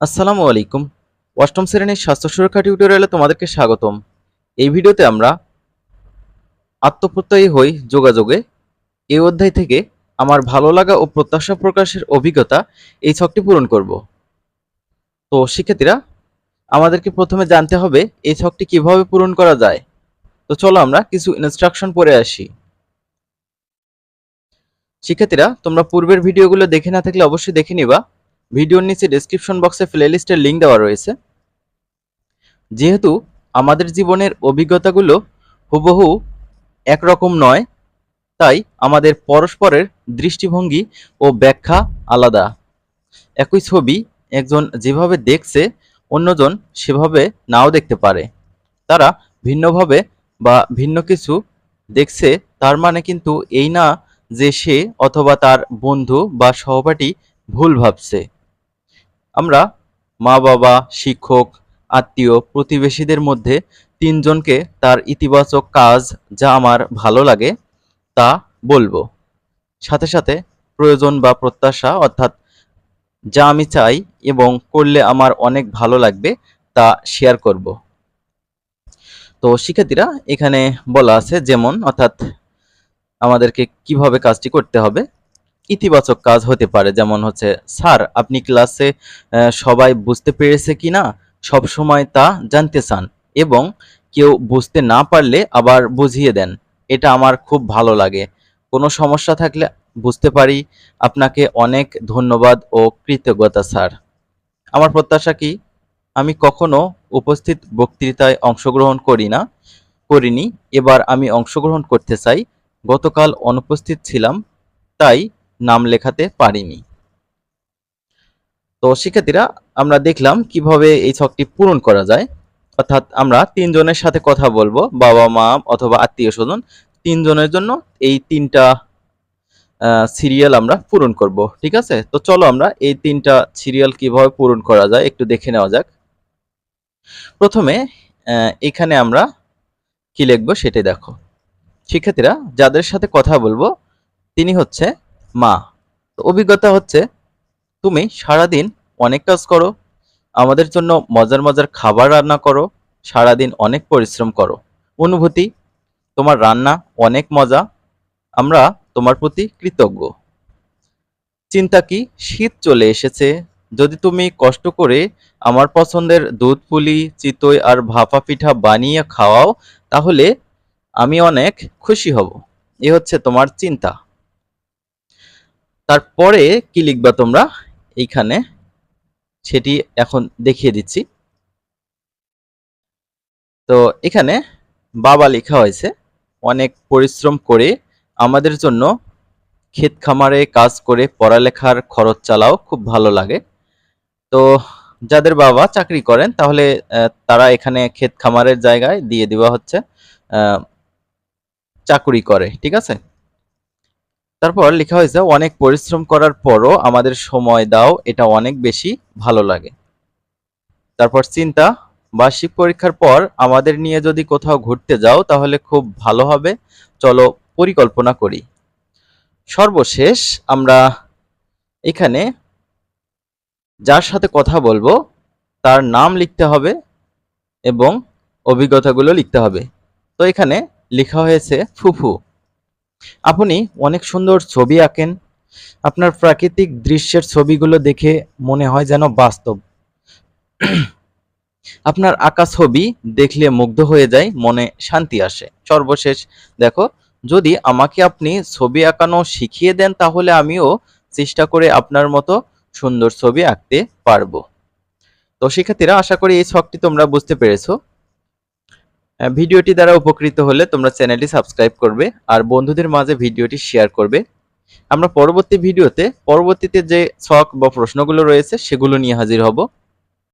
আসসালামু আলাইকুম। অষ্টম শ্রেণির স্বাস্থ্য সুরক্ষা টিউটোরিয়ালে তোমাদেরকে স্বাগতম। এই ভিডিওতে আমরা আত্মপ্রত্যয়ী হই যোগাযোগে। এই অধ্যায় থেকে আমার ভালো লাগা ও প্রত্যাশা প্রকাশের অভিজ্ঞতা এই ছকটি পূরণ করব। তো শিক্ষার্থীরা, আমাদেরকে প্রথমে জানতে হবে এই ছকটি কীভাবে পূরণ করা যায়। তো চলো আমরা কিছু ইনস্ট্রাকশন পড়ে আসি। শিক্ষার্থীরা, তোমরা পূর্বের ভিডিওগুলো দেখে না থাকলে অবশ্যই দেখে নিবা। ভিডিওর নিচে ডেসক্রিপশন বক্সে প্লেলিস্টের লিঙ্ক দেওয়া রয়েছে। যেহেতু আমাদের জীবনের অভিজ্ঞতাগুলো হুবহু একরকম নয়, তাই আমাদের পরস্পরের দৃষ্টিভঙ্গি ও ব্যাখ্যা আলাদা। একই ছবি একজন যেভাবে দেখছে, অন্যজন সেভাবে নাও দেখতে পারে। তারা ভিন্নভাবে বা ভিন্ন কিছু দেখছে, তার মানে কিন্তু এই না যে সে অথবা তার বন্ধু বা সহপাঠী ভুল ভাবছে। আমরা মা বাবা শিক্ষক, আত্মীয়, প্রতিবেশীদের মধ্যে তিনজনকে তার ইতিবাচক কাজ যা আমার ভালো লাগে তা বলব। সাথে সাথে প্রয়োজন বা প্রত্যাশা, অর্থাৎ যা আমি চাই এবং করলে আমার অনেক ভালো লাগবে তা শেয়ার করব। তো শিক্ষার্থীরা, এখানে বলা আছে যেমন, অর্থাৎ আমাদেরকে কীভাবে কাজটি করতে হবে ইতিবাচক কাজ হতে পারে। যেমন হচ্ছে, স্যার, আপনি ক্লাসে সবাই বুঝতে পেরেছে কি না? সব সময় তা জানতে চান এবং কেউ বুঝতে না পারলে আবার বুঝিয়ে দেন। এটা আমার খুব ভালো লাগে। কোনো সমস্যা থাকলে বুঝতে পারি। আপনাকে অনেক ধন্যবাদ ও কৃতজ্ঞতা, স্যার। আমার প্রত্যাশা কি? আমি কখনো উপস্থিত বক্তৃতায় অংশগ্রহণ করি না, করিনি। এবার আমি অংশগ্রহণ করতে চাই। গতকাল অনুপস্থিত ছিলাম, তাই নাম লেখাতে পারিনি। তো শিক্ষার্থীরা, আমরা দেখলাম কীভাবে এই ছকটি পূরণ করা যায়। অর্থাৎ আমরা তিনজনের সাথে কথা বলব, বাবা, মা অথবা আত্মীয় স্বজন। তিনজনের জন্য এই তিনটা সিরিয়াল আমরা পূরণ করব, ঠিক আছে? তো চলো আমরা এই তিনটা সিরিয়াল কীভাবে পূরণ করা যায় একটু দেখে নেওয়া যাক। প্রথমে এখানে আমরা কি লিখব সেটাই দেখো। শিক্ষার্থীরা, যাদের সাথে কথা বলব, তিনি হচ্ছে মা, তো অভিজ্ঞতা হচ্ছে, তুমি সারাদিন অনেক কাজ করো, আমাদের জন্য মজার মজার খাবার রান্না করো, সারাদিন অনেক পরিশ্রম করো। অনুভূতি, তোমার রান্না অনেক মজা, আমরা তোমার প্রতি কৃতজ্ঞ। চিন্তা কি, শীত চলে এসেছে, যদি তুমি কষ্ট করে আমার পছন্দের দুধ পুলি, চিতই আর ভাপা পিঠা বানিয়ে খাওয়াও, তাহলে আমি অনেক খুশি হব। এ হচ্ছে তোমার চিন্তা। তারপরে কি লিখবা তোমরা? এইখানে সেটি এখন দেখিয়ে দিচ্ছি। তো এখানে বাবা লেখা হয়েছে, অনেক পরিশ্রম করে আমাদের জন্য ক্ষেত খামারে কাজ করে পড়ালেখার খরচ চালাও খুব ভালো লাগে। তো যাদের বাবা চাকরি করেন, তাহলে তারা এখানে ক্ষেত খামারের জায়গায় দিয়ে দেওয়া হচ্ছে চাকুরি করে, ঠিক আছে? তারপর লেখা হয়েছে, অনেক পরিশ্রম করার পরও আমাদের সময় দাও, এটা অনেক বেশি ভালো লাগে। তারপর, চিন্তা, বার্ষিক পরীক্ষার পর আমাদের নিয়ে যদি কোথাও ঘুরতে যাও, তাহলে খুব ভালো হবে। চলো পরিকল্পনা করি। সর্বশেষ আমরা এখানে যার সাথে কথা বলব, তার নাম লিখতে হবে এবং অভিজ্ঞতাগুলো লিখতে হবে। তো এখানে লেখা হয়েছে, ফুফু। আপনি অনেক সুন্দর ছবি আঁকেন। আপনার প্রাকৃতিক দৃশ্যের ছবিগুলো দেখে মনে হয় যেন বাস্তব। আপনার আঁকা ছবি দেখলে মুগ্ধ হয়ে যায়, মনে শান্তি আসে। সর্বশেষ, দেখো, যদি আমাকে আপনি ছবি আঁকানো শিখিয়ে দেন, তাহলে আমিও চেষ্টা করে আপনার মতো সুন্দর ছবি আঁকতে পারব। তো শিক্ষার্থীরা আশা করি এই ছকটি তোমরা বুঝতে পেরেছ। ভিডিওটি দ্বারা উপকৃত হলে তোমরা চ্যানেলটি সাবস্ক্রাইব করবে আর বন্ধুদের মাঝে ভিডিওটি শেয়ার করবে। আমরা পরবর্তী ভিডিওতে, পরবর্তীতে যে শখ বা প্রশ্নগুলো রয়েছে, সেগুলো নিয়ে হাজির হব।